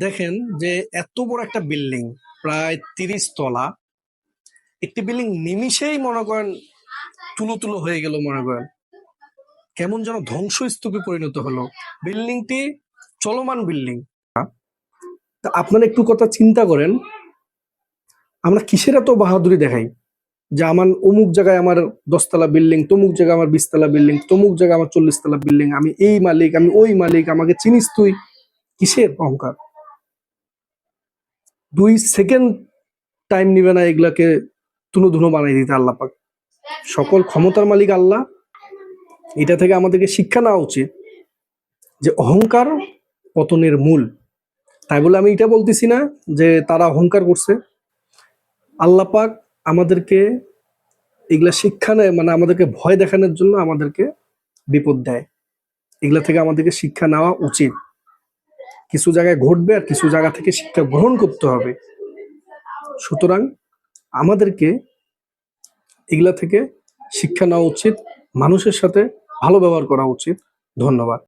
দেখেন যে এত বড় একটা বিল্ডিং, প্রায় তিরিশ তলা। একটি বিল্ডিং নিমিষেই মনে করেন তুলো তুলো হয়ে গেল মনে করেন। কেমন যেন ধ্বংসস্তূপে পরিণত হলো। বিল্ডিংটি চলমান বিল্ডিং। তা আপনারা একটু কথা চিন্তা করেন, আমরা কিসের এত বাহাদুরি দেখাই? যে আমার অমুক জায়গায় আমার দশতলা বিল্ডিং, তমুক জায়গায় আমার বিশতলা বিল্ডিং, তমুক জায়গায় আমার চল্লিশ তলা বিল্ডিং, আমি এই মালিক, আমি ওই মালিক, আমাকে চিনিস তুই? কিসের অহংকার? দুই সেকেন্ড টাইম নিবে না এগুলাকে তুলো ধুনো বানাই দিতে আল্লাহ পাক। সকল ক্ষমতার মালিক আল্লাহ। এটা থেকে আমাদেরকে শিক্ষা নেওয়া উচিত যে অহংকার পতনের মূল। তাই বলে আমি এটা বলতেছি না যে তারা অহংকার করছে। আল্লাহ পাক আমাদেরকে এগুলা শিক্ষা নেয় মানে আমাদেরকে ভয় দেখানোর জন্য আমাদেরকে বিপদ দেয়। এগুলা থেকে আমাদেরকে শিক্ষা নেওয়া উচিত। কিছু জায়গায় ঘটবে আর কিছু জায়গা থেকে শিক্ষা গ্রহণ করতে হবে। সুতরাং আমাদেরকে এগুলা থেকে শিক্ষা নেওয়া উচিত, মানুষের সাথে ভালো ব্যবহার করা উচিত। ধন্যবাদ।